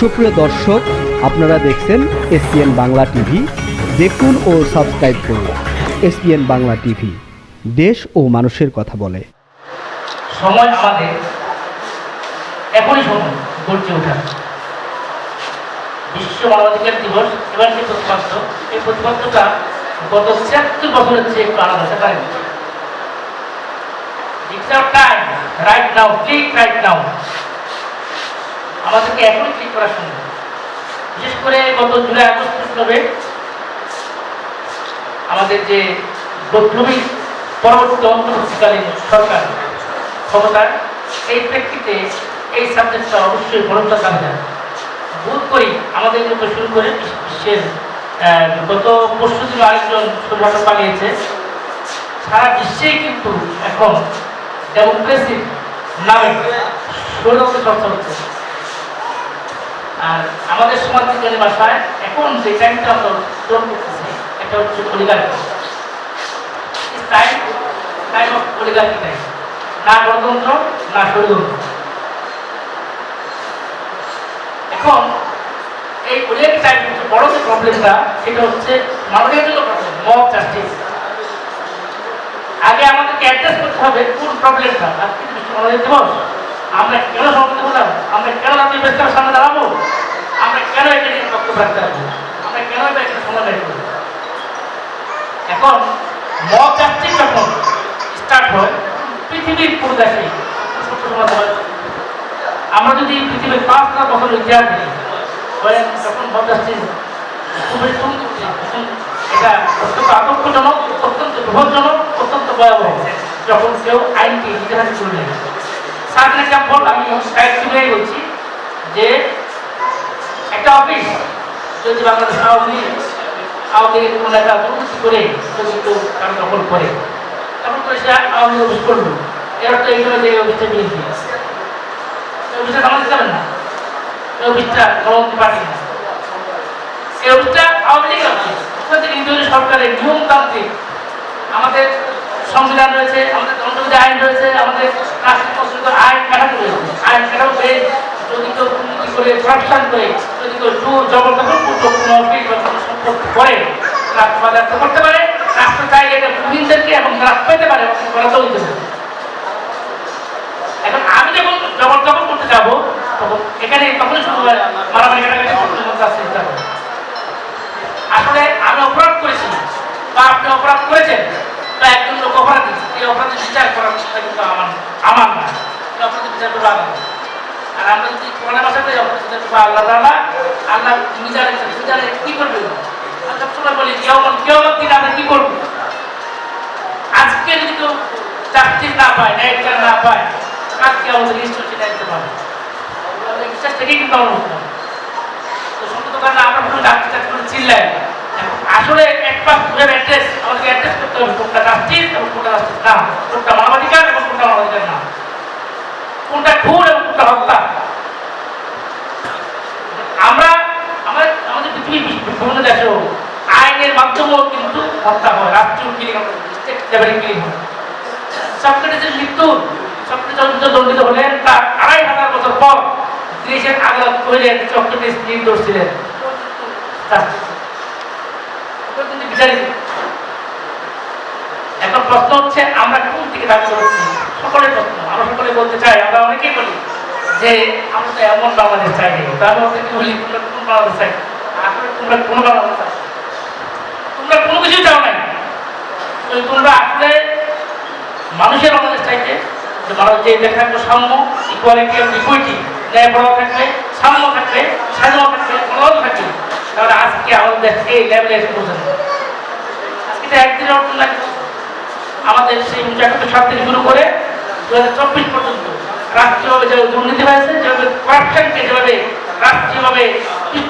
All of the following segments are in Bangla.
সুপ্রিয় দর্শক, আপনারা দেখছেন এসপিএন বাংলা টিভি। দেখুন ও সাবস্ক্রাইব করুন এসপিএন বাংলা টিভি। দেশ ও মানুষের কথা বলে। সময় আমাদের এখনই সময় গর্জে ওঠার বিশ্ব মানবাধিকার দিবস, এবার যে প্রতিপাদ্য, এই প্রতিপাদ্যটা গত ছিয়াত্তর বছরের চেয়ে একটু আলাদা, সেটা right now click right now আমাদেরকে এখনই ঠিক করার সময় বিশেষ করে গত জুলাই আগস্ট বিপ্লবে আমাদের যে বৈপ্লবিক পরবর্তী অন্তর্বর্তীকালীন সরকার ক্ষমতার এই প্রেক্ষিতে এই সাবজেক্টটা অবশ্যই বড়টা চাহিদা বোধ করি আমাদের মতো শুরু করে বিশ্বের গত পরশু দিন আরেকজন সুভাষণ পালিয়েছে। সারা বিশ্বেই কিন্তু এখন ডেমোক্রেসি নামে স্বৈরতন্ত্র চর্চা হচ্ছে আর আমাদের সমাজ বিজ্ঞানী ভাষায় এখন যে টাইমটা আমরা গ্রহণ এটা হচ্ছে অলিগার্কি টাইম না গণতন্ত্র, না স্বৈরতন্ত্র এখন এই অলিগার্কি টাইম হচ্ছে বড় যে প্রবলেমটা সেটা হচ্ছে মানবিক জন্য প্রবলেম মব জাস্টিস আগে আমাদেরকে অ্যাড্রেস করতে হবে কোন প্রবলেমটা আজকে বিশ্ব মানবিক দিবস আমরা কেন সমাবেত হলাম আমরা কেন জাতীয় প্রেসক্লাবের সামনে দাঁড়াবো? আমরা কেন এখানে বক্তব্য রাখতে পারব? আমরা কেন এটা এখানে সময় ব্যয় করব এখন মব জাস্টিস যখন স্টার্ট হয়, পৃথিবীর কোন দেশে আমরা যদি পৃথিবীর পাঁচ হাজার বছর ইতিহাস দেখি, ধরেন যখন জাস্টিস খুবই এটা অত্যন্ত আতঙ্কজনক অত্যন্ত বিপজ্জনক, অত্যন্ত ভয়াবহ। যখন কেউ আইনকে নিজের হাতে তুলে নেয় সার্কেল এক্সাম্পল আমি মিলিয়ে বলছি যে একটা অফিস যদি বাংলাদেশ আওয়ামী লীগ, আওয়ামী লীগের কোনো নেতা দুর্নীতি করে যদি কেউ দখল করে, তখন করে সে আওয়ামী লীগ অফিস করল। এর তো এই যে এই অফিসটা বিএনপি এই অফিসটা জানাতে যাবেন না। এই অফিসটা গণতন্ত্র পার্টি না। এই অফিসটা আওয়ামী লীগের অফিস ওখান থেকে সরকারের নিয়মতান্ত্রিক আমাদের সংবিধান রয়েছে, আমাদের দণ্ডবিধি আইন রয়েছে, আমাদের রাষ্ট্রীয় আইন কাঠামো রয়েছে। আইন কাঠামো বেশ যদি কেউ দুর্নীতি করে করাপশন করে, যদি কেউ জোর জবরদখল কোনো অফিস সম্পত্তি করে রাষ্ট্র করতে পারে, রাষ্ট্র চাই এটা প্রবীণদেরকে এবং রাষ্ট্র পেতে পারে করাতেও দিতে পারে। এখন আমি যখন জবরদখল করতে যাব, তখন এখানে তখনই হয় মারামারি আসলে আমি অপরাধ করেছি, বা আপনি অপরাধ করেছেন লোক অপরাধের বিচার করার কথা কিন্তু আমার আমার না। এই অপরাধের বিচার করব আল্লাহ। আর আমরা যদি কোরআনের ভাষাতে অপরাধ বিচার করব আল্লাহ আল্লাহ মিজারে মিজারে কি করবে? আমি সবসময় বলি কেমন কেমন দিন আমরা কি করব? আজকে যদি কেউ চাকরি না পায়, ন্যায় বিচার না পায় আজকে আমাদের নিশ্চয় সেটা দিতে পারবে বিশ্বাস থেকেই কিন্তু আমরা তো সত্য কারণে আমরা কোনো ডাক্তার করে চিল্লাই না। আসলে একবার ঘুরে অ্যাড্রেস আমাদেরকে অ্যাড্রেস করতে হবে, কোনটা কোনটা মানবাধিকার এবং কোনটা মানবাধিকার না কোনটা খুন এবং কোনটা হত্যা। আমরা আমাদের আমাদের পৃথিবীর বিভিন্ন দেশেও আইনের মাধ্যমেও কিন্তু হত্যা হয়, রাষ্ট্রীয় কিলিং আমরা কিলিং হয়। সক্রেটিসের মৃত্যু, সক্রেটিস দণ্ডিত হলেন, তার আড়াই হাজার বছর পর গ্রিসের আদালত কহিলেন সক্রেটিস নির্দোষ ছিলেন। বিচারিত এখন প্রশ্ন হচ্ছে, আমরা কোন দিকে দাবি করছি? প্রশ্ন। আমরা সকলে বলতে চাই, আমরা অনেকেই বলি যে, আমরা তো এমন বাংলাদেশ চাই ওদেরকে বলি, তোমরা কোন বাংলাদেশ চাই? আসলে তোমরা কোন বাংলাদেশ চাই তোমরা কোনো চাও নাই। তোমরা আসলে মানুষের বাংলাদেশ চাইতে, যে মানুষ যে দেখা সাম্য ইকুয়ালিটি এবং ইকুইটি ন্যায় বড় থাকবে, সাম্য থাকবে, স্বাধীনতা তাহলে আজকে আমাদের এই লেভেলে এসে পৌঁছানো আজকে তো একদিনের অর্থ লাগে আমাদের সেই উনচাত্তর সাল থেকে শুরু করে দু চব্বিশ পর্যন্ত রাষ্ট্রীয়ভাবে যে দুর্নীতি হয়েছে, যেভাবে করাপশনকে যেভাবে রাষ্ট্রীয়ভাবে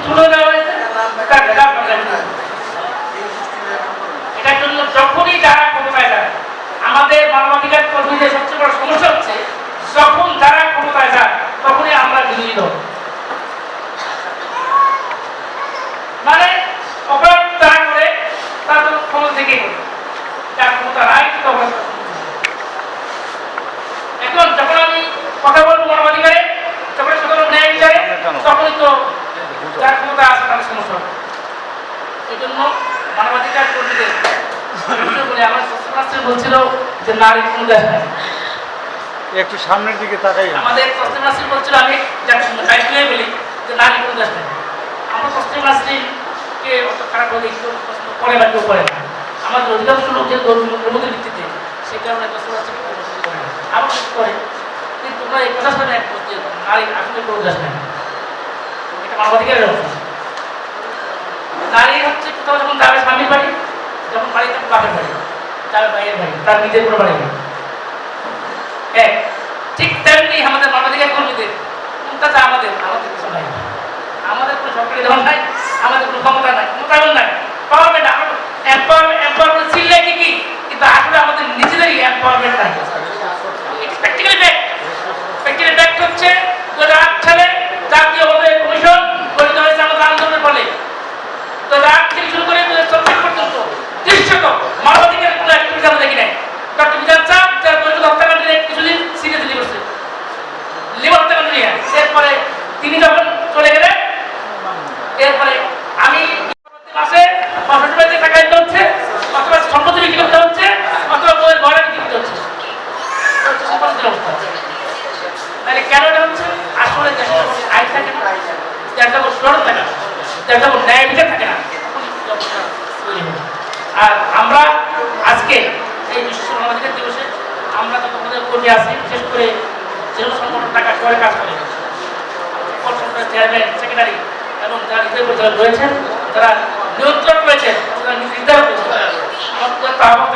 তুলে দেওয়া হয়েছে, তার না। এটার জন্য যখনই যারা ক্ষমতায় আমাদের মানবাধিকার কর্মীদের সবচেয়ে বড় সমস্যা হচ্ছে যখন যারা ক্ষমতায় যায় তখনই আমরা বিরোধী দল মানে অপরাধ তারা করে তারা তো ক্ষমতা থেকেই করে যার ক্ষমতা নাই তখন এখন যখন আমি কথা বলব মানবাধিকারে যখন কথা বলব ন্যায় বিচারে তখনই তো মাস্টার বলছিল যে নারী কোনো দেশ নাই একটু সামনের দিকে তাকাই। আমাদের কস্টিম মাস্টার বলছিল আমি গাইডলাইন বলি যে নারী কোনো দেশ নাই আমরা কস্টিম মাস্টারকে অত খারাপ হলে কেউ পছন্দ করে না কেউ করে না। আমাদের অধিকাংশ লোক যে ধর্মীয় ভিত্তিতে সেই কারণে মাস্টারকে কেউ পছন্দ করে না। কিছু করে। কিন্তু তোমরা এই কথা শুনে যে নারী আসলে কোনো দেশ নাই এটা মানবাধিকারের অংশ। নারী হচ্ছে কোথাও যখন যাবে স্বামীর বাড়ি যখন বাড়ি তখন বাপের বাড়ি। যাবে ভাইয়ের বাড়ি, তার নিজের কোনো বাড়ি। ঠিক তেমনি আমাদের মানবাধিকার কর্মীদের, কোনটা আমাদের? আমাদের কিছু নাই। আমাদের কোনো সরকারি ধন নাই, আমাদের কোনো ক্ষমতা নাই মোতাবেন নাই। পাওয়ারমেন্ট এম্পাওয়ারমেন্ট এম্পাওয়ারমেন্ট চিল্লে কি কি কিন্তু আসলে আমাদের নিজেদেরই এম্পাওয়ারমেন্ট নাই প্র্যাকটিক্যালি ব্যাক প্র্যাকটিক্যালি ব্যাক হচ্ছে দু হাজার আট সালে জাতীয় অনুযায়ী কমিশন গঠিত হয়েছে আমাদের আন্দোলনের ফলে দু হাজার আট থেকে শুরু করে দু হাজার চব্বিশ পর্যন্ত দৃশ্যত মানবাধিকারের কোনো অ্যাক্টিভিটি আমরা দেখি নাই ডক্টর বিধান চাপ যার পরিষদ হত্যাকাণ্ডের কিছুদিন সিরিয়াসলি করছে লিভার হত্যাকাণ্ড নিয়ে এরপরে তিনি যখন চলে গেলেন এরপরে আমি পরবর্তী মাসে বাষট্টি বাড়িতে টাকা দিতে হচ্ছে অথবা সম্পত্তি বিক্রি করতে হচ্ছে অথবা বইয়ের ভাড়া বিক্রি করতে হচ্ছে হচ্ছে তাহলে কেন হচ্ছে আসলে মধ্যে আইন থাকে না দেড় যখন সুরত থাকে না থাকে না তৈরি। আর আমরা আজকে এই বিশ্ব মানবাধিকার দিবসে আমরা যত আমাদের কর্মী আছি, বিশেষ করে যেসব সংগঠন টাকা করে কাজ করে চেয়ারম্যান সেক্রেটারি এবং যারা নিজের পরিচালক রয়েছেন, যারা নিয়ন্ত্রণ রয়েছেন, যারা নির্ধারণ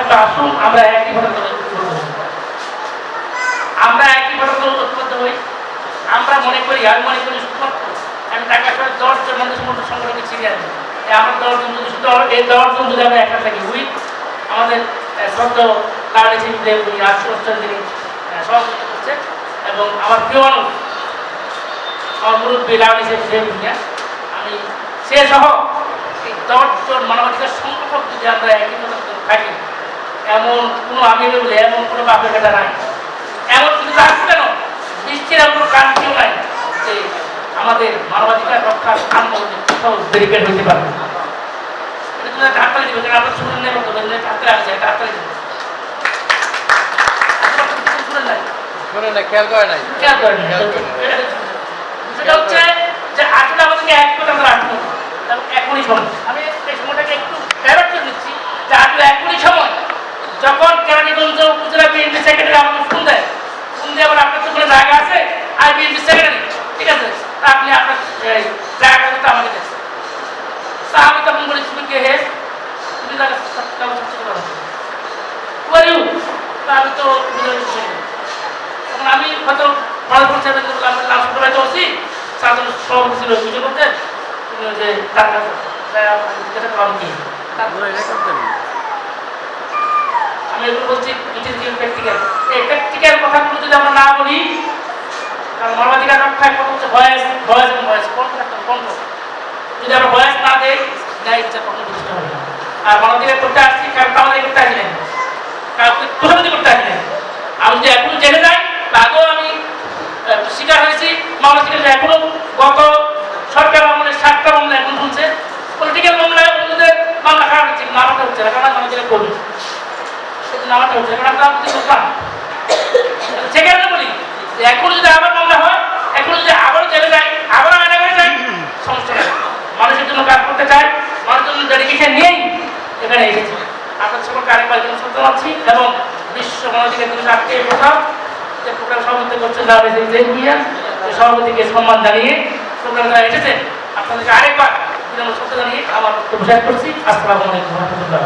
তো আসুন আমরা একইভাবে করব আমরা একই ঘটনা ঐক্যবদ্ধ হই আমরা মনে করি, আমি মনে করি আমি ঢাকা শহরের দশজন মানুষ ছিনিয়ে আনি এই আমার দশজন যদি শুধু এই দশজন যদি আমরা একটা থাকি। উইথ আমাদের শ্রদ্ধ লাগানি ছিলেন উনি আশ্রয় তিনি এবং আমার প্রিয় আমার মুরব্বী ছিলেন ভূমিকা আমি সে সহ এই দশজন মানবাধিকার সংগঠক যদি আমরা একই থাকি, এমন কোনো আমি বলে এমন কোনো বাপের বেটা নাই। এমন কিছু আছে কেন? নাই যে আমাদের মানবাধিকার রক্ষার আন্দোলনে ব্যারিকেড হইতে পারবে আপনার শুনেন নাই খেয়াল করে নাই। সেটা হচ্ছে যে আসলে আমাদেরকে এক করে আমরা এখনই সময়। আমি এই সময়টাকে একটু ডাইভার্ট করে দিচ্ছি যে আসলে এখনই সময়। যখন কেরানীগঞ্জ উপজেলা বিএনপি সেক্রেটারি আমাকে ফোন দেয় ফোন দিয়ে আবার আপনার তো কোনো জায়গা আছে আর বিএনপি সেক্রেটারি ঠিক আছে? আপনি আপনার জায়গাটা তো আমাকে দেন তা আমি তখন বলি তুমি কে হে? তুমি তাকে ছাড়তে তা আমি তো তখন আমি হয়তো ভালো করছি আমি বললাম নাম শুনতে পাইতে সাধারণ সভাপতি ছিল করতেন। তিনি যে তার কাছে। আমি কি আমি এগুলো বলছি ইট ইজ প্র্যাকটিক্যাল এই প্র্যাকটিক্যাল কথাগুলো যদি আমরা না বলি মানবাধিকার যদি না হবে আর মানবাধিকার আমি যদি এখন জেনে যাই আগেও আমি শিকার হয়েছি মামলা শিকার এখনও গত সরকার আমলের সাতটা মামলা এখন চলছে পলিটিক্যাল মামলায় অন্যদের মামলা খারাপ হচ্ছে কিন্তু আমারটা হচ্ছে না কারণ আমি মানবাধিকার করি সেজন্য আমারটা হচ্ছে না, কারণ আমরা কিছু করতাম যে কারণে বলি যে এখন যদি আবার মামলা হয় এখন যদি আবারও জেলে যায় আবারও আয়না করে যায় সমস্যা নেই মানুষের জন্য কাজ করতে চায় মানুষের জন্য ডেডিকেশন নিয়েই এখানে এসেছি। আপনার সকল আরেকবার জন্য সত্য পাচ্ছি এবং বিশ্ব মানবাধিকার দিবস আজকে প্রথম যে প্রোগ্রাম সভাপতি করছেন সভাপতিকে সম্মান জানিয়ে প্রোগ্রাম যারা এসেছেন আপনাদেরকে আরেকবার সত্য জানিয়ে আমার শেষ করছি। আসসালামু আলাইকুম রহমতুল্লাহ।